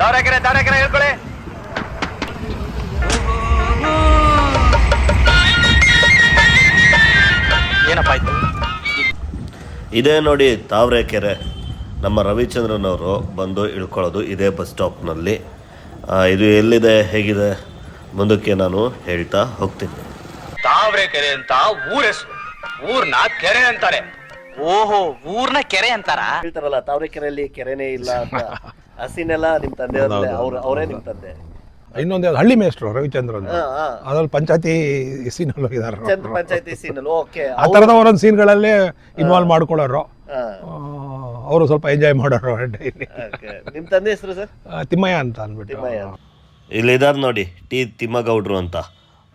ತಾವರೆಕೆರೆ ತಾವರೆಕೆರೆ ಹೇಳ್ಕೊಳ್ಳಿ ಏನಪ್ಪ ಆಯ್ತು? ಇದೇ ನೋಡಿ ತಾವರೆಕೆರೆ. ನಮ್ಮ ರವಿಚಂದ್ರನ್ ಅವರು ಬಂದು ಇಳ್ಕೊಳ್ಳೋದು ಇದೇ ಬಸ್ ಸ್ಟಾಪ್ನಲ್ಲಿ. ಇದು ಎಲ್ಲಿದೆ ಹೇಗಿದೆ? ಮುಂದಕ್ಕೆ ನಾನು ಹೇಳ್ತಾ ಹೋಗ್ತೀನಿ. ತಾವರೆಕೆರೆ ಅಂತ ಊರ ಹೆಸರು ಊರ್ನ ಕೆರೆ ಅಂತಾರೆ. ಓಹೋ ಊರ್ನ ಕೆರೆ ಅಂತಾರ? ಹೇಳ್ತಾರಲ್ಲ ತಾವರೆಕೆರೆಯಲ್ಲಿ ಕೆರೆನೇ ಇಲ್ಲ ಅಂತ. ಹಸಿನೆಲ್ಲ ನಿಮ್ಮ ತಂದೆ ಅವ್ರ ಅವರೇ ನಿಮ್ಮ ತಂದೆ. ಇನ್ನೊಂದು ಯಾವ್ದು ಹಳ್ಳಿ ಮೇಸ್ಟ್ರು ರವಿಚಂದ್ರ ಅಂತ ಹಾ, ಹಾ. ಅದ್ರಲ್ಲಿ ಪಂಚಾಯತಿ ಸೀನಲ್ಲಿ ಹೋಗಿದ್ದಾರೆ ಚಂದ್ರ ಪಂಚಾಯತಿ ಸೀನಲ್ಲಿ ಓಕೆ. ಆ ಥರದ ಒಂದೊಂದು ಸೀನ್ಗಳಲ್ಲಿ ಇನ್ವಾಲ್ವ್ ಮಾಡ್ಕೊಳ್ಳೋರು. ಹಾ. ಅವರು ಸ್ವಲ್ಪ ಎಂಜಾಯ್ ಮಾಡೋರು ಡೈಲಿ. ಓಕೆ. ನಿಮ್ಮ ತಂದೆ ಹೆಸರು ಸರ್? ತಿಮ್ಮಯ್ಯ ಅಂತ ಅಂದ್ಬಿಟ್ಟು. ತಿಮ್ಮಯ್ಯ. ಇಲ್ಲಿದ್ದಾರೆ ನೋಡಿ ಟಿ ತಿಮ್ಮಗೌಡ್ರು ಅಂತ.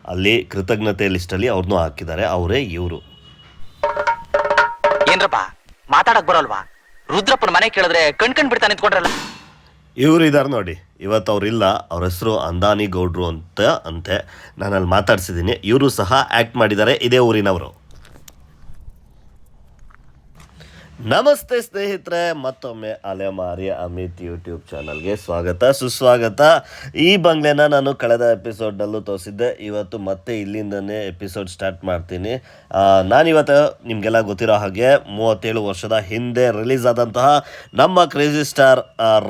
ಅಲ್ಲಿ ಕೃತಜ್ಞತೆ ಲಿಸ್ಟಲ್ಲಿ ಅವ್ರನ್ನೂ ಹಾಕಿದ್ದಾರೆ ಅವರೇ ಇವರು. ಏನ್ರಪ್ಪ ಮಾತಾಡಕ್ ಬರೋಲ್ವಾ? ರುದ್ರಪ್ಪನ ಮನೆ ಕೇಳಿದ್ರೆ ಕಣ್ ಕಣ್ ಬಿಡ್ತಾನೆ ನಿಂತ್ಕೊಂಡ್ರಲ್ಲ. ಇವ್ರು ಇದ್ದಾರೆ ನೋಡಿ. ಇವತ್ತು ಅವರಿಲ್ಲ ಅವ್ರ ಹೆಸರು ಅಂದಾನಿ ಗೌಡ್ರು ಅಂತ ಅಂತೆ ನಾನು ಅಲ್ಲಿ ಮಾತಾಡ್ಸಿದ್ದೀನಿ ಇವರು ಸಹ ಆ್ಯಕ್ಟ್ ಮಾಡಿದ್ದಾರೆ ಇದೇ ಊರಿನವರು. ನಮಸ್ತೆ ಸ್ನೇಹಿತರೆ, ಮತ್ತೊಮ್ಮೆ ಅಲೆಮಾರಿ ಅಮಿತ್ ಯೂಟ್ಯೂಬ್ ಚಾನಲ್ಗೆ ಸ್ವಾಗತ, ಸುಸ್ವಾಗತ. ಈ ಬಂಗ್ಲೆನ ನಾನು ಕಳೆದ ಎಪಿಸೋಡ್ನಲ್ಲೂ ತೋರಿಸಿದ್ದೆ. ಇವತ್ತು ಮತ್ತೆ ಇಲ್ಲಿಂದನೇ ಎಪಿಸೋಡ್ ಸ್ಟಾರ್ಟ್ ಮಾಡ್ತೀನಿ. ನಾನಿವತ್ತು ನಿಮಗೆಲ್ಲ ಗೊತ್ತಿರೋ ಹಾಗೆ ಮೂವತ್ತೇಳು ವರ್ಷದ ಹಿಂದೆ ರಿಲೀಸ್ ಆದಂತಹ ನಮ್ಮ ಕ್ರೇಜಿ ಸ್ಟಾರ್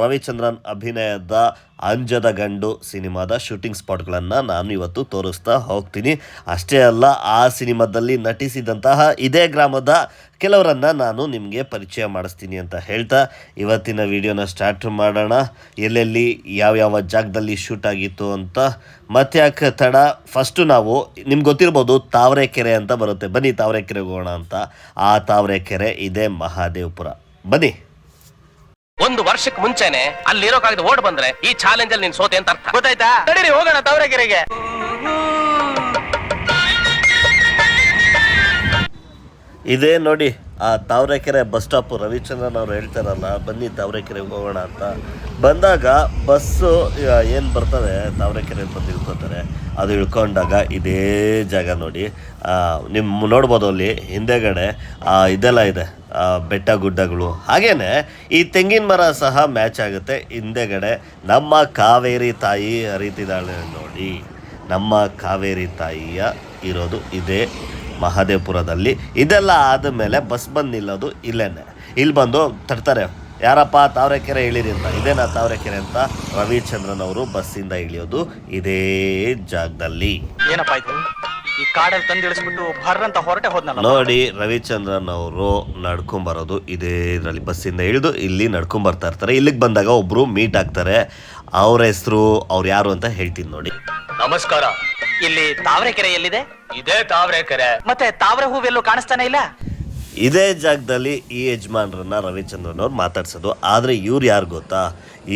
ರವಿಚಂದ್ರನ್ ಅಭಿನಯದ ಅಂಜದ ಗಂಡು ಸಿನಿಮಾದ ಶೂಟಿಂಗ್ ಸ್ಪಾಟ್ಗಳನ್ನು ನಾನು ಇವತ್ತು ತೋರಿಸ್ತಾ ಹೋಗ್ತೀನಿ. ಅಷ್ಟೇ ಅಲ್ಲ, ಆ ಸಿನಿಮಾದಲ್ಲಿ ನಟಿಸಿದಂತಹ ಇದೇ ಗ್ರಾಮದ ಕೆಲವರನ್ನು ನಾನು ನಿಮಗೆ ಪರಿಚಯ ಮಾಡಿಸ್ತೀನಿ ಅಂತ ಹೇಳ್ತಾ ಇವತ್ತಿನ ವಿಡಿಯೋನ ಸ್ಟಾರ್ಟ್ ಮಾಡೋಣ. ಎಲ್ಲೆಲ್ಲಿ, ಯಾವ್ಯಾವ ಜಾಗದಲ್ಲಿ ಶೂಟ್ ಆಗಿತ್ತು ಅಂತ ಮತ್ತೆ ಯಾಕೆ ತಡ? ಫಸ್ಟು ನಾವು, ನಿಮ್ಗೆ ಗೊತ್ತಿರ್ಬೋದು ತಾವರೆಕೆರೆ ಅಂತ ಬರುತ್ತೆ. ಬನ್ನಿ ತಾವರೆಕೆರೆಗೆ ಹೋಗೋಣ ಅಂತ. ಆ ತಾವರೆಕೆರೆ ಇದೇ ಮಹಾದೇವಪುರ. ಬನ್ನಿ. ಒಂದು ವರ್ಷಕ್ಕೆ ಮುಂಚೆನೆ ಅಲ್ಲಿರೋಕಾಗದ ಓಡ್ ಬಂದ್ರೆ ಈ ಚಾಲೆಂಜ್ ಅಲ್ಲಿ ನೀನ್ ಸೋತೆ ಅಂತ ಅರ್ಥ. ಗೊತ್ತಾಯ್ತಾ? ತಡೀರಿ ಹೋಗೋಣ ತಾವರೆಕೆರೆಗೆ ಇದೇ ನೋಡಿ ಆ ತಾವರೆಕೆರೆ ಬಸ್ ಸ್ಟಾಪ್ ರವಿಚಂದ್ರನ್ ಅವ್ರು ಹೇಳ್ತಾರಲ್ಲ ಬನ್ನಿ ತಾವರೆಕೆರೆಗೆ ಹೋಗೋಣ ಅಂತ. ಬಂದಾಗ ಬಸ್ಸು ಏನು ಬರ್ತದೆ ತಾವರೆಕೆರೆ ಬಂದಿರ್ತಾರೆ. ಅದು ಇಳ್ಕೊಂಡಾಗ ಇದೇ ಜಾಗ ನೋಡಿ. ನಿಮ್ಮ ನೋಡ್ಬೋದು ಅಲ್ಲಿ, ಹಿಂದೆಗಡೆ ಇದೆಲ್ಲ ಇದೆ. ಬೆಟ್ಟ ಗುಡ್ಡಗಳು. ಹಾಗೇನೆ, ಈ ತೆಂಗಿನ ಮರ ಸಹ ಮ್ಯಾಚ್ ಆಗುತ್ತೆ. ಹಿಂದೆಗಡೆ ನಮ್ಮ ಕಾವೇರಿ ತಾಯಿ ಹರಿತಿದ್ದಾಳೆ ನೋಡಿ. ನಮ್ಮ ಕಾವೇರಿ ತಾಯಿಯ ಇರೋದು ಇದೇ ಮಹದೇವಪುರದಲ್ಲಿ. ಇದೆಲ್ಲ ಆದ ಮೇಲೆ ಬಸ್ ಬಂದು ನಿಲ್ಲೋದು ಇಲ್ಲೇ ಇಲ್ಲಿ ಬಂದು ತಡ್ತಾರೆ ಯಾರಪ್ಪ ತಾವರೆಕೆರೆ ಇಳಿರಿ ಅಂತ. ಇದೇನಾ ತಾವರೆಕೆರೆ ಅಂತ? ರವಿಚಂದ್ರನ್ ಅವರು ಬಸ್ಸಿಂದ ಇಳಿಯೋದು ಇದೇ ಜಾಗದಲ್ಲಿ. ಏನಪ್ಪ ಆಯ್ತು ಈ ಕಾಡಲ್ಲಿ ತಂದು ಇಳಿಸ್ಬಿಟ್ಟು ಭರ್ ಅಂತ ಹೊರಟೆ ಹೋದ್ನಲ್ಲ ನೋಡಿ ರವಿಚಂದ್ರನ್ ಅವರು ನಡ್ಕೊಂಬರೋದು ಇದೇ ಇದರಲ್ಲಿ. ಬಸ್ಸಿಂದ ಇಳಿದು ಇಲ್ಲಿ ನಡ್ಕೊಂಬರ್ತಾ ಇರ್ತಾರೆ. ಇಲ್ಲಿಗೆ ಬಂದಾಗ ಒಬ್ರು ಮೀಟ್ ಆಗ್ತಾರೆ. ಅವ್ರ ಹೆಸರು ಅವ್ರು ಯಾರು ಅಂತ ಹೇಳ್ತೀನಿ ನೋಡಿ. ನಮಸ್ಕಾರ. ಇಲ್ಲಿ ತಾವರೆಕೆರೆ ಎಲ್ಲಿದೆ? ಇದೇ ತಾವರೆಕೆರೆ. ಮತ್ತೆ ತಾವರೆ ಹೂವೆಲ್ಲೂ ಕಾಣಿಸ್ತಾನೆ ಇಲ್ಲ? ಇದೇ ಜಾಗದಲ್ಲಿ ಈ ಯಜಮಾನ್ರನ್ನ ರವಿಚಂದ್ರನ್ ಅವ್ರು ಮಾತಾಡ್ಸೋದು. ಆದರೆ ಇವ್ರು ಯಾರು ಗೊತ್ತಾ?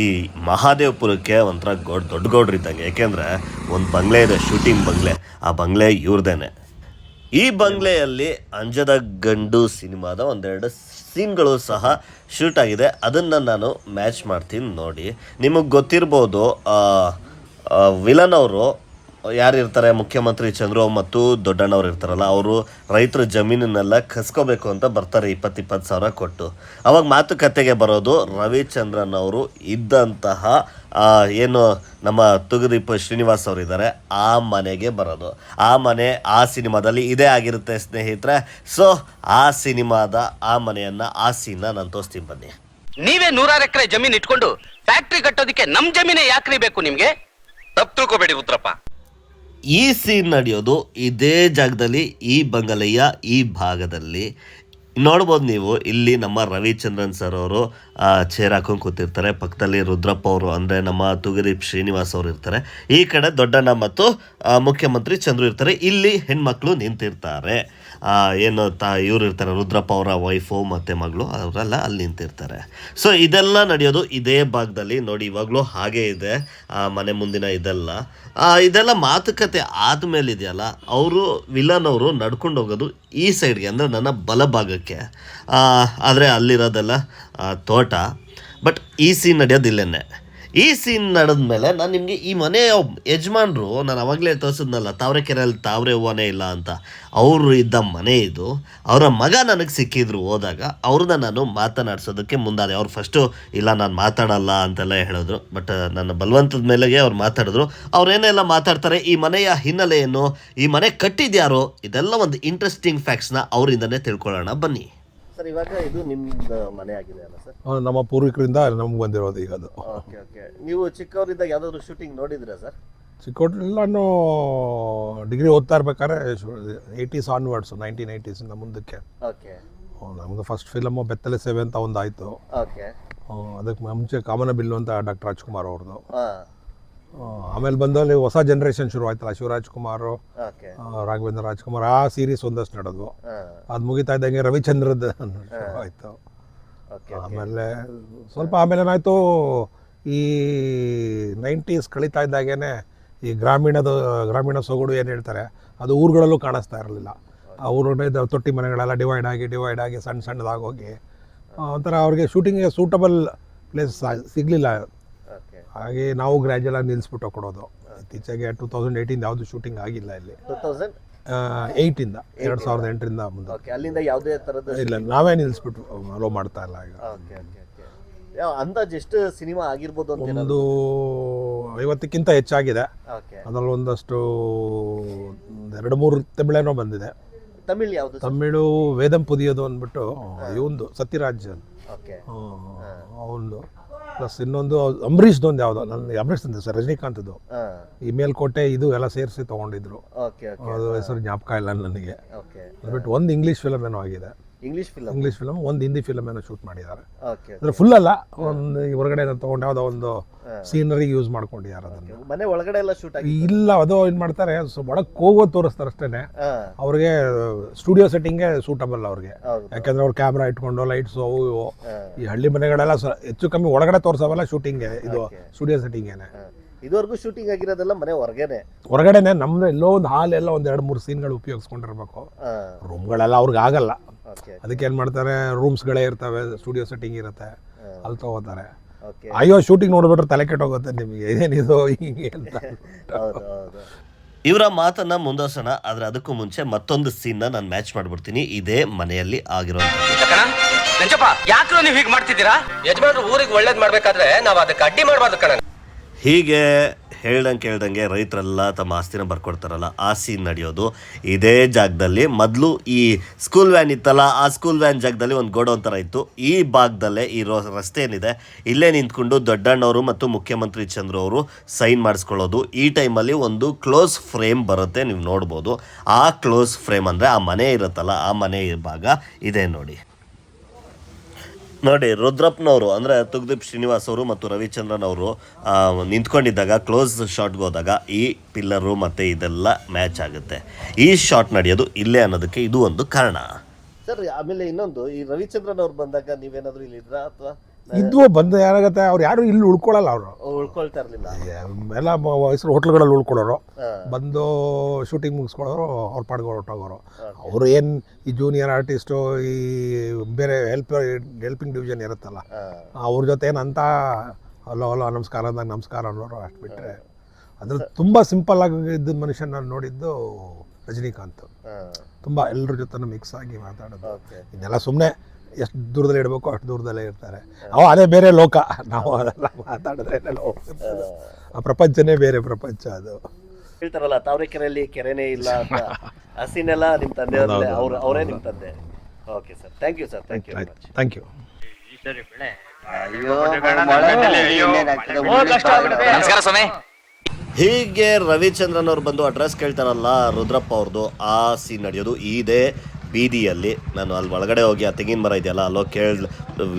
ಈ ಮಹಾದೇವಪುರಕ್ಕೆ ಒಂಥರ ಗೌಡ್, ದೊಡ್ಡ ಗೌಡ್ರು ಇದ್ದಂಗೆ. ಯಾಕೆಂದರೆ ಒಂದು ಬಂಗ್ಲೆ ಇದೆ, ಶೂಟಿಂಗ್ ಬಂಗ್ಲೆ. ಆ ಬಂಗ್ಲೆ ಇವ್ರದೇನೆ. ಈ ಬಂಗ್ಲೆಯಲ್ಲಿ ಅಂಜದ ಗಂಡು ಸಿನಿಮಾದ ಒಂದೆರಡು ಸೀನ್ಗಳು ಸಹ ಶೂಟ್ ಆಗಿದೆ. ಅದನ್ನು ನಾನು ಮ್ಯಾಚ್ ಮಾಡ್ತೀನಿ ನೋಡಿ. ನಿಮಗೆ ಗೊತ್ತಿರ್ಬೋದು ವಿಲನ್ ಅವರು ಯಾರು ಇರ್ತಾರೆ? ಮುಖ್ಯಮಂತ್ರಿ ಚಂದ್ರು ಮತ್ತು ದೊಡ್ಡಣ್ಣವ್ರು ಇರ್ತಾರಲ್ಲ ಅವರು ರೈತರ ಜಮೀನನ್ನೆಲ್ಲ ಕಸ್ಕೋಬೇಕು ಅಂತ ಬರ್ತಾರೆ ಇಪ್ಪತ್ತು ಇಪ್ಪತ್ತು ಸಾವಿರ ಕೊಟ್ಟು. ಅವಾಗ ಮಾತುಕತೆಗೆ ಬರೋದು ರವಿಚಂದ್ರನ್ ಅವರು ಇದ್ದಂತಹ ಏನು ನಮ್ಮ ತುಗುದೀಪ ಶ್ರೀನಿವಾಸ್ ಅವರು ಇದ್ದಾರೆ ಆ ಮನೆಗೆ ಬರೋದು. ಆ ಮನೆ ಆ ಸಿನಿಮಾದಲ್ಲಿ ಇದೇ ಆಗಿರುತ್ತೆ ಸ್ನೇಹಿತರೆ. ಸೊ ಆ ಸಿನಿಮಾದ ಆ ಮನೆಯನ್ನು ಆ ಸೀನ್ನ ನಾನು ತೋರಿಸ್ತೀನಿ ಬನ್ನಿ. ನೀವೇ ನೂರಾರು ಎಕರೆ ಜಮೀನು ಇಟ್ಕೊಂಡು ಫ್ಯಾಕ್ಟ್ರಿ ಕಟ್ಟೋದಕ್ಕೆ ನಮ್ಮ ಜಮೀನೇ ಯಾಕ್ರಿ ಬೇಕು ನಿಮ್ಗೆ? ತಪ್ಪು ತಿಳ್ಕೊಬೇಡಿ ರುದ್ರಪ್ಪ ಈ ಸೀನ್ ನಡೆಯೋದು ಇದೇ ಜಾಗದಲ್ಲಿ ಈ ಬಂಗಲೆಯ ಈ ಭಾಗದಲ್ಲಿ. ನೋಡ್ಬೋದು ನೀವು, ಇಲ್ಲಿ ನಮ್ಮ ರವಿಚಂದ್ರನ್ ಸರ್ ಅವರು ಚೇರ್ ಹಾಕೊಂಡು ಕೂತಿರ್ತಾರೆ. ಪಕ್ಕದಲ್ಲಿ ರುದ್ರಪ್ಪ ಅವರು, ಅಂದರೆ ನಮ್ಮ ತುಗದೀಪ್ ಶ್ರೀನಿವಾಸ್ ಅವರು ಇರ್ತಾರೆ. ಈ ಕಡೆ ದೊಡ್ಡಣ್ಣ ಮತ್ತು ಮುಖ್ಯಮಂತ್ರಿ ಚಂದ್ರು ಇರ್ತಾರೆ. ಇಲ್ಲಿ ಹೆಣ್ಮಕ್ಳು ನಿಂತಿರ್ತಾರೆ. ಏನು ತ, ಇವ್ರು ಇರ್ತಾರೆ, ರುದ್ರಪ್ಪ ಅವರ ವೈಫು ಮತ್ತು ಮಗಳು, ಅವರೆಲ್ಲ ಅಲ್ಲಿ ನಿಂತಿರ್ತಾರೆ. ಸೊ ಇದೆಲ್ಲ ನಡೆಯೋದು ಇದೇ ಭಾಗದಲ್ಲಿ. ನೋಡಿ, ಇವಾಗಲೂ ಹಾಗೇ ಇದೆ. ಮನೆ ಮುಂದಿನ ಇದೆಲ್ಲ. ಇದೆಲ್ಲ ಮಾತುಕತೆ ಆದಮೇಲೆ ಇದೆಯಲ್ಲ ಅವರು, ವಿಲನ್ ಅವರು ನಡ್ಕೊಂಡು ಹೋಗೋದು ಈ ಸೈಡ್ಗೆ ಅಂದರೆ ನನ್ನ ಬಲಭಾಗಕ್ಕೆ. ಆದರೆ ಅಲ್ಲಿರೋದೆಲ್ಲ ತೋಟ. ಬಟ್ ಈ ಸೀನ್ ನಡೆಯೋದು ಈ ಸೀನ್ ನಡೆದ್ಮೇಲೆ ನಾನು ನಿಮಗೆ ಈ ಮನೆ ಯಜಮಾನ್ರು ನಾನು ಅವಾಗಲೇ ತೋರಿಸಿದ್ನಲ್ಲ ತಾವರೆಕೆರೆಯಲ್ಲಿ ತಾವರೆ ಹೂವನೇ ಇಲ್ಲ ಅಂತ. ಅವರು ಇದ್ದ ಮನೆ ಇದು. ಅವರ ಮಗ ನನಗೆ ಸಿಕ್ಕಿದ್ರು ಹೋದಾಗ ಅವ್ರನ್ನ ನಾನು ಮಾತನಾಡಿಸೋದಕ್ಕೆ ಮುಂದಾದೆ. ಅವ್ರು ಫಸ್ಟು ಇಲ್ಲ, ನಾನು ಮಾತಾಡಲ್ಲ ಅಂತೆಲ್ಲ ಹೇಳಿದ್ರು. ಬಟ್ ನನ್ನ ಬಲವಂತದ ಮೇಲೆಗೆ ಅವ್ರು ಮಾತಾಡಿದ್ರು. ಅವ್ರೇನೆಲ್ಲ ಮಾತಾಡ್ತಾರೆ, ಈ ಮನೆಯ ಹಿನ್ನೆಲೆಯನ್ನು, ಈ ಮನೆ ಕಟ್ಟಿದ್ಯಾರೋ? ಇದೆಲ್ಲ ಒಂದು ಇಂಟ್ರೆಸ್ಟಿಂಗ್ ಫ್ಯಾಕ್ಟ್ಸ್ನ ಅವರಿಂದನೇ ತಿಳ್ಕೊಳ್ಳೋಣ ಬನ್ನಿ. ಸರ್ ಇವಾಗ ಇದು ನಿಮ್ಮದು ಮನೆ ಆಗಿದೆ ಅಲ್ಲ ಸರ್? ಆ, ನಮ್ಮ ಪೂರ್ವಿಕರಿಂದ ನಮ್ಗೆ ಬಂದಿರೋದು ಈಗ ಅದು. Okay okay. ನೀವು ಚಿಕ್ಕವರಿದ್ದಾಗ ಯಾವ್ದಾದ್ರು ಶೂಟಿಂಗ್ ನೋಡಿದ್ರಾ ಸರ್? ಚಿಕ್ಕೋಟ್ರಲ್ಲಿ ನಾನು ಡಿಗ್ರಿ ಓದ್ತಾ ಇರ್ಬೇಕಾದ್ರೆ ಏಯ್ಟೀಸ್ ಆನ್ವರ್ಡ್ಸು ನೈನ್ಟೀನ್ ಏಯ್ಟೀಸಿಂದ ಮುಂದಕ್ಕೆ. ಓಕೆ. ಆ, ನಮ್ಮದು ಫಸ್ಟ್ ಫಿಲಮು ಬೆತ್ತಲೆ ಸೇವೆ ಅಂತ ಒಂದು ಆಯಿತು ಓಕೆ ಅದಕ್ಕೆ ಮುಂಚೆ ಕಾಮನ ಬಿಲ್ಲು ಅಂತ ಡಾಕ್ಟರ್ ರಾಜ್ಕುಮಾರ್ ಅವ್ರದ್ದು. ಹಾಂ. ಆಮೇಲೆ ಬಂದಲ್ಲಿ ಹೊಸ ಜನ್ರೇಷನ್ ಶುರು ಆಯ್ತಲ್ಲ ಶಿವರಾಜ್ ಕುಮಾರ್ ರಾಘವೇಂದ್ರ ರಾಜ್ಕುಮಾರ್ ಆ ಸೀರೀಸ್ ಒಂದಷ್ಟು ನಡೆದು ಅದು ಮುಗಿತಾ ಇದ್ದಂಗೆ ರವಿಚಂದ್ರದ ಆಯಿತು. ಓಕೆ ಆಮೇಲೆ ಸ್ವಲ್ಪ ಆಮೇಲೆ ಏನಾಯಿತು ಈ ನೈಂಟೀಸ್ ಕಳೀತಾ ಇದ್ದಾಗೇನೆ ಈ ಗ್ರಾಮೀಣದ ಗ್ರಾಮೀಣ ಸೊಗಡು ಏನು ಹೇಳ್ತಾರೆ ಅದು ಊರುಗಳಲ್ಲೂ ಕಾಣಿಸ್ತಾ ಇರಲಿಲ್ಲ. ಆ ಊರು ತೊಟ್ಟಿ ಮನೆಗಳೆಲ್ಲ ಡಿವೈಡ್ ಆಗಿ ಡಿವೈಡ್ ಆಗಿ ಸಣ್ಣ ಸಣ್ಣದಾಗಿ ಹೋಗಿ ಒಂಥರ ಅವ್ರಿಗೆ ಶೂಟಿಂಗ್ಗೆ ಸೂಟಬಲ್ ಪ್ಲೇಸ್ ಸಿಗಲಿಲ್ಲ. ಹಾಗೆ ನಾವು ಗ್ರ್ಯಾಜುಯಲಾಗಿ ನಿಲ್ಲಿಸ್ಬಿಟ್ಟು ಕೊಡೋದು. ಇತ್ತೀಚೆಗೆ ಟೂ ತೌಸಂಡ್ ಏಯ್ಟೀನ್ ಯಾವುದು ಶೂಟಿಂಗ್ ಆಗಿಲ್ಲ ಇಲ್ಲಿ. ಟೂ ತೌಸಂಡ್ ಏಯ್ಟಿಂದ ಎರಡು ಸಾವಿರದ ಎಂಟರಿಂದ ಮುಂದೆ. ಓಕೆ ಅಲ್ಲಿಂದ ಯಾವುದೇ ಥರದ್ದು ಇಲ್ಲ ನಾವೇ ನಿಲ್ಲಿಸ್ಬಿಟ್ಟು ಅಲೋ ಮಾಡ್ತಾ ಇಲ್ಲ ಈಗ. ಓಕೆ ಅಂದಾಜು ಎಷ್ಟು ಸಿನಿಮಾ ಆಗಿರ್ಬೋದು ಅಂತ ಒಂದು ಐವತ್ತಕ್ಕಿಂತ ಹೆಚ್ಚಾಗಿದೆ. ಅದರಲ್ಲಿ ಒಂದಷ್ಟು ಒಂದು ಎರಡು ಮೂರು ತಮಿಳೇನೋ ಬಂದಿದೆ. ತಮಿಳ್ ಯಾವುದು ತಮಿಳು ವೇದಂ ಪುದಿಯೋದು ಅಂದ್ಬಿಟ್ಟು ಇವಂದು ಸತ್ಯರಾಜ್ ಓಕೆ ಅವನದು ಪ್ಲಸ್ ಇನ್ನೊಂದು ಅಂಬರೀಷ್ದು ಒಂದು ಯಾವುದೋ ನನ್ನ ಅಂಬರೀಷ್ ಅಂತ ಸರ್ ರಜನಿಕಾಂತ್ದು. ಇಮೇಲ್ ಈ ಮೇಲ್ಕೋಟೆ ಇದು ಎಲ್ಲ ಸೇರಿಸಿ ತೊಗೊಂಡಿದ್ರು. ಅದು ಹೆಸರು ಜ್ಞಾಪಕ ಇಲ್ಲ ನನಗೆ. ಬಿಟ್ಟು ಒಂದು ಇಂಗ್ಲೀಷ್ ಫಿಲಮ್ ಏನೋ ಆಗಿದೆ. ಇಂಗ್ಲೀಷ್ ಫಿಲಮ್ ಇಂಗ್ಲೀಷ್ ಫಿಲಮ್ ಒಂದು ಹಿಂದಿ ಫಿಲಮ್ ಏನೋ ಶೂಟ್ ಮಾಡಿದ್ದಾರೆ. ಓಕೆ ಅಂದರೆ ಫುಲ್ ಅಲ್ಲ ಒಂದು ಹೊರಗಡೆ ತಗೊಂಡು ಯಾವುದೋ ಒಂದು ಸೀನರಿ ಯೂಸ್ ಮಾಡ್ಕೊಂಡಿದ್ದಾರೆ ಅದನ್ನು. ಮನೆ ಒಳಗಡೆ ಎಲ್ಲ ಶೂಟ್ ಆಗಿ ಇಲ್ಲ ಅದು ಏನು ಮಾಡ್ತಾರೆ ಸೊ ಒಳಗೆ ಹೋಗೋದು ತೋರಿಸ್ತಾರೆ ಅಷ್ಟೇ ಹಾಂ. ಅವ್ರಿಗೆ ಸ್ಟುಡಿಯೋ ಸೆಟ್ಟಿಂಗ್ ಸೂಟಬಲ್ ಅವ್ರಿಗೆ. ಯಾಕಂದ್ರೆ ಅವ್ರು ಕ್ಯಾಮ್ರಾ ಇಟ್ಕೊಂಡು ಲೈಟ್ಸ್ ಅವು ಇವು. ಈ ಹಳ್ಳಿ ಮನೆಗಳೆಲ್ಲ ಹೆಚ್ಚು ಕಮ್ಮಿ ಒಳಗಡೆ ತೋರ್ಸವಲ್ಲ ಶೂಟಿಂಗ್ ಇದು ಸ್ಟುಡಿಯೋ ಸೆಟ್ಟಿಂಗೇನೆ ಏನೇ ಇದುವರೆಗೂ ಶೂಟಿಂಗ್ ಆಗಿರೋದೆಲ್ಲ ಮನೆ ಹೊರಗೇನೆ. ಹೊರಗಡೆನೆ ನಮ್ದು ಎಲ್ಲೋ ಒಂದು ಹಾಲ್ ಎಲ್ಲ ಒಂದು ಎರಡು ಮೂರು ಸೀನ್ಗಳು ಉಪಯೋಗಿಸ್ಕೊಂಡಿರ್ಬೇಕು. ರೂಮ್ ರೂಮ್ಗಳೆಲ್ಲ ಅವ್ರಿಗೆ ಆಗಲ್ಲ. ಅದಕ್ಕೆ ಏನು ಮಾಡ್ತಾರೆ? ರೂಮ್ಸ್ಗಳೇ ಇರ್ತವೆ ಸ್ಟುಡಿಯೋ ಸೆಟ್ಟಿಂಗ್ ಇರುತ್ತೆ ಅಲ್ಲಿ ತಗೋತಾರೆ. ಓಕೆ ಅಯ್ಯೋ ಶೂಟಿಂಗ್ ನೋಡ್ಬಿಟ್ರೆ ತಲೆ ಕೆಟ್ಟೋಗುತ್ತೆ ನಿಮಗೆ. ಏನಿದು ಹಿಂಗೆ ಅಂತ. ಹೌದು ಹೌದು. ಇವರ ಮಾತನ್ನ ಮುಂದುವರ್ಸೋಣ ಆದ್ರೆ ಅದಕ್ಕೂ ಮುಂಚೆ ಮತ್ತೊಂದು ಸೀನ್ ನಾನು ಮ್ಯಾಚ್ ಮಾಡ್ಬಿಡ್ತೀನಿ. ಇದೇ ಮನೆಯಲ್ಲಿ ಆಗಿರೋ ಯಾಕ್ರೋ ನೀವು ಹೀಗೆ ಮಾಡ್ತಿದ್ದೀರಾ? ಯಜಮಾನ್ರು ಊರಿಗೆ ಒಳ್ಳೇದ್ ಮಾಡ್ಬೇಕಾದ್ರೆ ನಾವು ಅದಕ್ಕೆ ಅಡ್ಡಿ ಮಾಡಬಾರ್ದು ಕಣ ಹೀಗೆ ಹೇಳ್ದಂಗೆ ಕೇಳ್ದಂಗೆ ರೈತರೆಲ್ಲ ತಮ್ಮ ಆಸ್ತಿನ ಬರ್ಕೊಡ್ತಾರಲ್ಲ, ಆ ಸೀನ್ ನಡೆಯೋದು. ಇದೇ ಜಾಗದಲ್ಲಿ ಮೊದಲು ಈ ಸ್ಕೂಲ್ ವ್ಯಾನ್ ಇತ್ತಲ್ಲ, ಆ ಸ್ಕೂಲ್ ವ್ಯಾನ್ ಜಾಗದಲ್ಲಿ ಒಂದು ಗೋಡೌನ್ ಥರ ಇತ್ತು. ಈ ಭಾಗದಲ್ಲೇ ಈ ರಸ್ತೆ ಏನಿದೆ, ಇಲ್ಲೇ ನಿಂತ್ಕೊಂಡು ದೊಡ್ಡಣ್ಣವರು ಮತ್ತು ಮುಖ್ಯಮಂತ್ರಿ ಚಂದ್ರ ಅವರು ಸೈನ್ ಮಾಡಿಸ್ಕೊಳ್ಳೋದು. ಈ ಟೈಮಲ್ಲಿ ಒಂದು ಕ್ಲೋಸ್ ಫ್ರೇಮ್ ಬರುತ್ತೆ, ನೀವು ನೋಡ್ಬೋದು. ಆ ಕ್ಲೋಸ್ ಫ್ರೇಮ್ ಅಂದರೆ ಆ ಮನೆ ಇರುತ್ತಲ್ಲ, ಆ ಮನೆ ಭಾಗ ಇದೆ ನೋಡಿ. ನೋಡಿ, ರುದ್ರಪ್ಪನವರು, ಅಂದರೆ ತುಗ್ದೀಪ್ ಶ್ರೀನಿವಾಸ್ ಅವರು ಮತ್ತು ರವಿಚಂದ್ರನ್ ಅವರು ನಿಂತ್ಕೊಂಡಿದ್ದಾಗ ಕ್ಲೋಸ್ ಶಾಟ್ಗೆ ಹೋದಾಗ ಈ ಪಿಲ್ಲರು ಮತ್ತು ಇದೆಲ್ಲ ಮ್ಯಾಚ್ ಆಗುತ್ತೆ. ಈ ಶಾಟ್ ನಡೆಯೋದು ಇಲ್ಲೇ ಅನ್ನೋದಕ್ಕೆ ಇದು ಒಂದು ಕಾರಣ. ಸರ್ ಆಮೇಲೆ ಇನ್ನೊಂದು, ಈ ರವಿಚಂದ್ರನ್ ಅವ್ರು ಬಂದಾಗ ನೀವೇನಾದರೂ ಇಲ್ಲಿದ್ರಾ ಅಥವಾ? ಇದ್ವು ಬಂದ ಏನಾಗುತ್ತೆ ಅವ್ರು ಯಾರು ಇಲ್ಲಿ ಉಳ್ಕೊಳ್ಳಲ್ಲ ಅವರು. ಉಳ್ಕೊಳ್ತಾ ಇರ್ಲಿಲ್ಲ. ಎಲ್ಲ ಹೆಸರು ಹೋಟ್ಲ್ಗಳಲ್ಲಿ ಉಳ್ಕೊಳ್ಳೋರು ಬಂದು ಶೂಟಿಂಗ್ ಮುಗಿಸ್ಕೊಳ್ಳೋರು ಅವ್ರ ಪಾಡ್ಗೆ ಹೊರಟೋಗೋರು. ಅವರು ಏನು ಈ ಜೂನಿಯರ್ ಆರ್ಟಿಸ್ಟು ಈ ಬೇರೆ ಹೆಲ್ಪ್ ಹೆಲ್ಪಿಂಗ್ ಡಿವಿಷನ್ ಇರುತ್ತಲ್ಲ. ಅವ್ರ ಜೊತೆ ಏನಂತ ಹಲೋ ಹಲೋ ನಮಸ್ಕಾರ ಅಂದಾಗ ನಮಸ್ಕಾರ ಅನ್ನೋರು ಅಷ್ಟು ಬಿಟ್ಟರೆ ಅದ್ರ ತುಂಬ ಸಿಂಪಲ್ ಆಗಿ ಇದ್ದ ಮನುಷ್ಯನ ನಾನು ನೋಡಿದ್ದು ರಜನಿಕಾಂತ್. ತುಂಬ ಎಲ್ಲರ ಜೊತೆ ಮಿಕ್ಸ್ ಆಗಿ ಮಾತಾಡೋದು. ಇನ್ನೆಲ್ಲ ಸುಮ್ಮನೆ ಎಷ್ಟು ದೂರದಲ್ಲಿ ಇಡಬೇಕು ಅಷ್ಟು ದೂರದಲ್ಲೇ ಇರ್ತಾರೆ. ಅವು ಅದೇ ಬೇರೆ ಲೋಕ. ನಾವು ಅದೆಲ್ಲ ಮಾತಾಡಿದ್ರೆ ಆ ಪ್ರಪಂಚನೇ ಬೇರೆ ಪ್ರಪಂಚ ಅದು. ಹೇಳ್ತಾರಲ್ಲ ತಾವರೆಕೆರೆಯಲ್ಲಿ ಕೆರೆನೇ ಇಲ್ಲ ಅಂತ. ಹಸಿನೆಲ್ಲ ನಿಮ್ಮ ತಂದೆಯವ್ರಲ್ಲೇ ಅವ್ರ ಅವರೇ ನಿಮ್ಮ ತಂದೆ. Okay sir thank you sir thank you very much thank you ನಮಸ್ಕಾರ ಸ್ವಾಮಿ. ಹೀಗೆ ರವಿಚಂದ್ರನ್ ಅವ್ರು ಬಂದು ಅಡ್ರೆಸ್ ಕೇಳ್ತಾರಲ್ಲ ರುದ್ರಪ್ಪ ಅವ್ರದ್ದು ಆ ಸೀನ್ ನಡೆಯೋದು. ಇದೇ ಬೀದಿಯಲ್ಲಿ. ನಾನು ಅಲ್ಲಿ ಒಳಗಡೆ ಹೋಗಿ ಆ ತೆಂಗಿನ ಮರ ಇದೆಯಲ್ಲ ಅಲ್ಲೋ ಕೇಳ್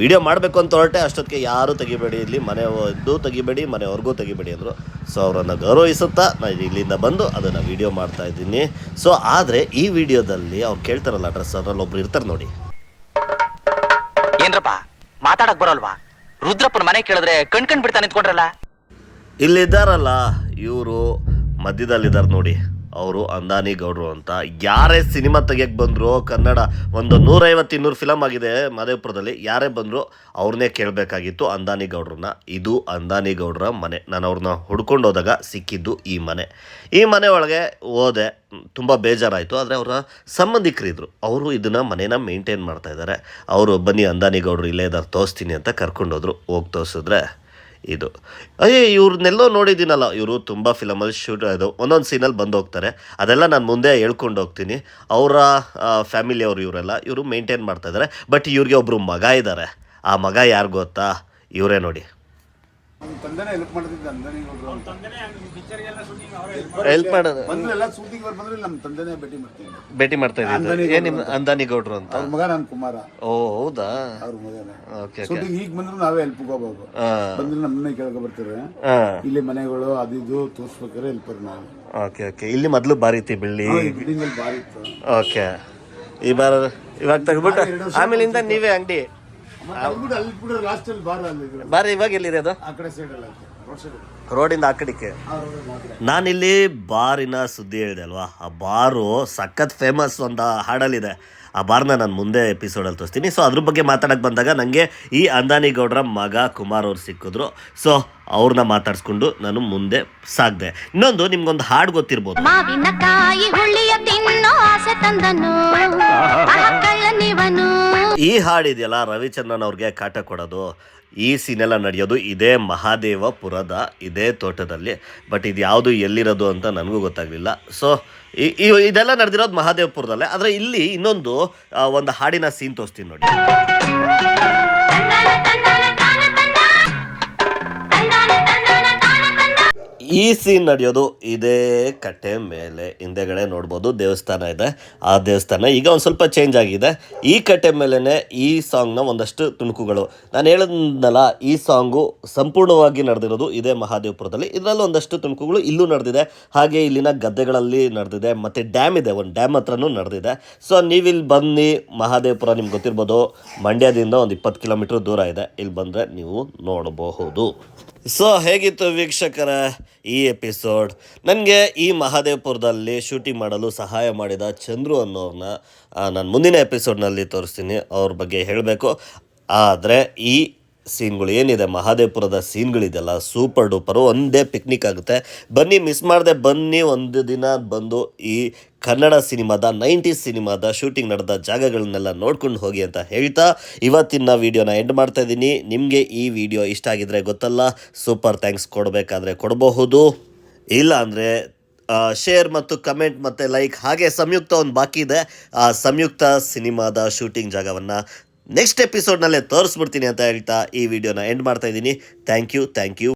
ವಿಡಿಯೋ ಮಾಡಬೇಕು ಅಂತ ಹೊರಟೆ ಅಷ್ಟೊತ್ತಿಗೆ ಯಾರೂ ತೆಗಿಬೇಡಿ ಇಲ್ಲಿ ಮನೆ ಇದ್ದು ತೆಗಿಬೇಡಿ ಮನೆಯವ್ರಿಗೂ ತೆಗಿಬೇಡಿ ಅಂದರು. ಸೊ ಅವರನ್ನು ಗೌರವಿಸುತ್ತಾ ನಾನು ಇಲ್ಲಿಂದ ಬಂದು ಅದನ್ನು ವಿಡಿಯೋ ಮಾಡ್ತಾ ಇದ್ದೀನಿ. ಸೊ ಆದರೆ ಈ ವಿಡಿಯೋದಲ್ಲಿ ಅವ್ರು ಕೇಳ್ತಾರಲ್ಲ ಅಡ್ರೆಸ್ ಅದ್ರಲ್ಲಿ ಒಬ್ರು ಇರ್ತಾರೆ ನೋಡಿ. ಏನ್ರಪ್ಪ ಮಾತಾಡಕ್ ಬರೋಲ್ವಾ? ರುದ್ರಪ್ಪನ ಮನೆ ಕೇಳಿದ್ರೆ ಕಣ್ ಕಣ್ ಬಿಡ್ತಾ ನಿಂತ್ಕೊಂಡ್ರಲ್ಲ? ಇಲ್ಲಿದ್ದಾರಲ್ಲ ಇವರು ಮಧ್ಯದಲ್ಲಿದ್ದಾರೆ ನೋಡಿ. ಅವರು ಅಂದಾನಿ ಗೌಡ್ರು ಅಂತ. ಯಾರೇ ಸಿನಿಮಾ ತೆಗಿಯಕ್ಕೆ ಬಂದರು ಕನ್ನಡ ಒಂದು ನೂರೈವತ್ತು ಇನ್ನೂರು ಫಿಲಮ್ ಆಗಿದೆ ಮಾದೇವಪುರದಲ್ಲಿ, ಯಾರೇ ಬಂದರು ಅವ್ರನ್ನೇ ಕೇಳಬೇಕಾಗಿತ್ತು ಅಂದಾನಿ ಗೌಡ್ರನ್ನ. ಇದು ಅಂದಾನಿ ಗೌಡ್ರ ಮನೆ. ನಾನು ಅವ್ರನ್ನ ಹುಡ್ಕೊಂಡು ಹೋದಾಗ ಸಿಕ್ಕಿದ್ದು ಈ ಮನೆ. ಈ ಮನೆ ಒಳಗೆ ಹೋದೆ. ತುಂಬ ಬೇಜಾರಾಯಿತು. ಆದರೆ ಅವರ ಸಂಬಂಧಿಕರಿದ್ರು. ಅವರು ಇದನ್ನು ಮನೇನ ಮೇಂಟೈನ್ ಮಾಡ್ತಾ ಇದ್ದಾರೆ. ಅವರು ಬನ್ನಿ ಅಂದಾನಿ ಗೌಡ್ರು ಇಲ್ಲೇ ಇದ್ದಾರೆ, ತೋರಿಸ್ತೀನಿ ಅಂತ ಕರ್ಕೊಂಡೋದ್ರು. ಹೋಗಿ ತೋರಿಸಿದ್ರೆ ಇದು. ಅಯ್ಯೇ, ಇವ್ರನ್ನೆಲ್ಲೋ ನೋಡಿದ್ದೀನಲ್ಲ. ಇವರು ತುಂಬ ಫಿಲಮಲ್ಲಿ ಶೂಟ್ ಅದು ಒಂದೊಂದು ಸೀನಲ್ಲಿ ಬಂದು ಹೋಗ್ತಾರೆ ಅದೆಲ್ಲ ನಾನು ಮುಂದೆ ಹೇಳ್ಕೊಂಡು ಹೋಗ್ತೀನಿ ಅವರ ಫ್ಯಾಮಿಲಿಯವರು ಇವರೆಲ್ಲ, ಇವರು ಮೇಂಟೈನ್ ಮಾಡ್ತಾಯಿದ್ದಾರೆ ಬಟ್ ಇವ್ರಿಗೆ ಒಬ್ಬರು ಮಗ ಇದ್ದಾರೆ ಆ ಮಗ ಯಾರು ಗೊತ್ತಾ? ಇವರೇ ನೋಡಿ. ತಂದೆನೇ ಹೆಲ್ಪ್ ಮಾಡ್ತಿದ್ದ ಅಂದಾನಿ ಗೌಡ್ರು ಅಂತ ಹೆಲ್ಪ್ ಮಾಡೋದು. ಬಂದ್ರೆ ಎಲ್ಲ ಶೂಟಿಂಗ್ ಅವ್ರು ಬಂದ್ರೆ ನಮ್ಮ ತಂದೆನೇ ಭೇಟಿ ಮಾಡ್ತೀನಿ ಭೇಟಿ ಮಾಡ್ತಾ ಇದ್ದೀನಿ ಏನು ಅಂದಾನಿ ಗೌಡ್ರು ಅಂತ? ಅವ್ರ ಮಗ ನಾನು ಕುಮಾರ. ಓ ಹೌದಾ? ಅವ್ರ ಮಗನೇ. ಓಕೆ ಶೂಟಿಂಗ್ ಈಗ ಬಂದ್ರು ನಾವೇ ಹೆಲ್ಪ್ ಹೋಗ್ಬೇಕು ಬಂದ್ರೆ ನಮ್ಮನ್ನೇ ಕೇಳ್ಕೊ ಬರ್ತಾರೆ. ಹಾಂ ಇಲ್ಲಿ ಮನೆಗಳು ಅದು ಇದು ಹೆಲ್ಪ್ ಹೆಲ್ಪರ್ ನಾವು. Okay okay. ಇಲ್ಲಿ ಮೊದಲು ಬಾರಿತಿ ಬೆಳ್ಳಿ ಬಿಲ್ಡಿಂಗ್? ಅಲ್ಲಿ ಬಾರಿ ಇತ್ತು. ಓಕೆ. ಈ ಬಾರ ಇವಾಗ ತೆಗ್ಬಿಟ್ಟು ಆಮೇಲಿಂದ ನೀವೇ ಅಂಗಡಿ? ಬಾರ ಅಲ್ಲಿ ಇದ್ರೆ ಬಾರಿ ಇವಾಗ ಎಲ್ಲಿದೆ ಅದು? ಆ ಕಡೆ ಸೈಡ್ ಎಲ್ಲ ಐತೆ ರೋಡ್ ಸೈಡ್ ರೋಡಿಂದ ಆ ಕಡೆಗೆ? ನಾನಿಲ್ಲಿ ಬಾರಿನ ಸುದ್ದಿ ಹೇಳಿದೆ ಅಲ್ವಾ? ಆ ಬಾರು ಸಖತ್ ಫೇಮಸ್ ಒಂದು ಹಾಡಲ್ಲಿದೆ. ಆ ಬಾರ್ನ ನಾನು ಮುಂದೆ ಎಪಿಸೋಡಲ್ಲಿ ತೋರಿಸ್ತೀನಿ. ಸೊ ಅದ್ರ ಬಗ್ಗೆ ಮಾತಾಡಕ್ಕೆ ಬಂದಾಗ ನನಗೆ ಈ ಅಂದಾನಿ ಗೌಡ್ರ ಮಗ ಕುಮಾರ್ ಅವ್ರು ಸಿಕ್ಕಿದ್ರು. ಸೊ ಅವ್ರನ್ನ ಮಾತಾಡ್ಸ್ಕೊಂಡು ನಾನು ಮುಂದೆ ಸಾಗ್ದೆ. ಇನ್ನೊಂದು ನಿಮ್ಗೊಂದು ಹಾಡು ಗೊತ್ತಿರ್ಬೋದು. ಮಾವಿನಕಾಯಿ ಹುಳಿಯ ತಿನ್ನೋ ಆಸೆ ತಂದನು. ಕಳ್ಳನಿವನು ಈ ಹಾಡಿದೆಯಲ್ಲ ರವಿಚಂದ್ರನ್ ಅವ್ರಿಗೆ ಕಾಟ ಕೊಡೋದು. ಈ ಸೀನೆಲ್ಲ ನಡೆಯೋದು ಇದೇ ಮಹಾದೇವಪುರದ ಇದೇ ತೋಟದಲ್ಲಿ. ಬಟ್ ಇದು ಯಾವುದು ಎಲ್ಲಿರೋದು ಅಂತ ನನಗೂ ಗೊತ್ತಾಗಲಿಲ್ಲ. ಸೊ ಇದೆಲ್ಲ ನಡೆದಿರೋದು ಮಹಾದೇವಪುರದಲ್ಲೇ. ಆದರೆ ಇಲ್ಲಿ ಇನ್ನೊಂದು ಒಂದು ಹಾಡಿನ ಸೀನ್ ತೋರಿಸ್ತೀನಿ ನೋಡಿ. ಈ ಸೀನ್ ನಡೆಯೋದು ಇದೇ ಕಟ್ಟೆ ಮೇಲೆ. ಹಿಂದೆಗಡೆ ನೋಡ್ಬೋದು ದೇವಸ್ಥಾನ ಇದೆ. ಆ ದೇವಸ್ಥಾನ ಈಗ ಒಂದು ಸ್ವಲ್ಪ ಚೇಂಜ್ ಆಗಿದೆ. ಈ ಕಟ್ಟೆ ಮೇಲೇ ಈ ಸಾಂಗ್ನ ಒಂದಷ್ಟು ತುಣುಕುಗಳು. ನಾನು ಹೇಳಿದ್ನಲ್ಲ, ಈ ಸಾಂಗು ಸಂಪೂರ್ಣವಾಗಿ ನಡೆದಿರೋದು ಇದೇ ಮಹಾದೇವಪುರದಲ್ಲಿ. ಇದರಲ್ಲಿ ಒಂದಷ್ಟು ತುಣುಕುಗಳು ಇಲ್ಲೂ ನಡೆದಿದೆ. ಹಾಗೆ ಇಲ್ಲಿನ ಗದ್ದೆಗಳಲ್ಲಿ ನಡೆದಿದೆ, ಮತ್ತು ಡ್ಯಾಮ್ ಇದೆ, ಒಂದು ಡ್ಯಾಮ್ ಹತ್ರನೂ ನಡೆದಿದೆ. ಸೊ ನೀವಿಲ್ಲಿ ಬನ್ನಿ, ಮಹಾದೇವಪುರ ನಿಮ್ಗೆ ಗೊತ್ತಿರ್ಬೋದು, ಮಂಡ್ಯದಿಂದ ಒಂದು ಇಪ್ಪತ್ತು ಕಿಲೋಮೀಟ್ರ್ ದೂರ ಇದೆ. ಇಲ್ಲಿ ಬಂದರೆ ನೀವು ನೋಡಬಹುದು. ಸೊ ಹೇಗಿತ್ತು ವೀಕ್ಷಕರ ಈ ಎಪಿಸೋಡ್? ನನಗೆ ಈ ಮಹಾದೇವಪುರದಲ್ಲಿ ಶೂಟಿಂಗ್ ಮಾಡಲು ಸಹಾಯ ಮಾಡಿದ ಚಂದ್ರು ಅನ್ನೋರನ್ನ ನಾನು ಮುಂದಿನ ಎಪಿಸೋಡ್ನಲ್ಲಿ ತೋರಿಸ್ತೀನಿ. ಅವ್ರ ಬಗ್ಗೆ ಹೇಳಬೇಕು. ಆದರೆ ಈ ಸೀನ್ಗಳು ಏನಿದೆ, ಮಹಾದೇವಪುರದ ಸೀನ್ಗಳಿದೆಯಲ್ಲ ಸೂಪರ್ ಡೂಪರು ಒಂದೇ ಪಿಕ್ನಿಕ್ ಆಗುತ್ತೆ. ಬನ್ನಿ ಮಿಸ್ ಮಾಡದೆ ಬನ್ನಿ, ಒಂದು ದಿನ ಬಂದು ಈ ಕನ್ನಡ ಸಿನಿಮಾದ ನೈಂಟೀಸ್ ಸಿನಿಮಾದ ಶೂಟಿಂಗ್ ನಡೆದ ಜಾಗಗಳನ್ನೆಲ್ಲ ನೋಡ್ಕೊಂಡು ಹೋಗಿ ಅಂತ ಹೇಳ್ತಾ ಇವತ್ತಿನ ವಿಡಿಯೋನ ಎಂಡ್ ಮಾಡ್ತಾ ಇದ್ದೀನಿ. ನಿಮಗೆ ಈ ವಿಡಿಯೋ ಇಷ್ಟ ಆಗಿದ್ರೆ ಗೊತ್ತಲ್ಲ ಸೂಪರ್ ಥ್ಯಾಂಕ್ಸ್ ಕೊಡಬೇಕಾದ್ರೆ ಕೊಡಬಹುದು. ಇಲ್ಲ ಅಂದರೆ ಶೇರ್ ಮತ್ತು ಕಮೆಂಟ್ ಮತ್ತು ಲೈಕ್ ಹಾಗೆ ಸಂಯುಕ್ತ ಒಂದು ಬಾಕಿ ಇದೆ. ಆ ಸಂಯುಕ್ತ ಸಿನಿಮಾದ ಶೂಟಿಂಗ್ ಜಾಗವನ್ನು ನೆಕ್ಸ್ಟ್ ಎಪಿಸೋಡ್ನಲ್ಲೇ ತೋರಿಸ್ಬಿಡ್ತೀನಿ ಅಂತ ಹೇಳ್ತಾ ಈ ವಿಡಿಯೋನ ಎಂಡ್ ಮಾಡ್ತಾ ಇದ್ದೀನಿ. Thank you thank you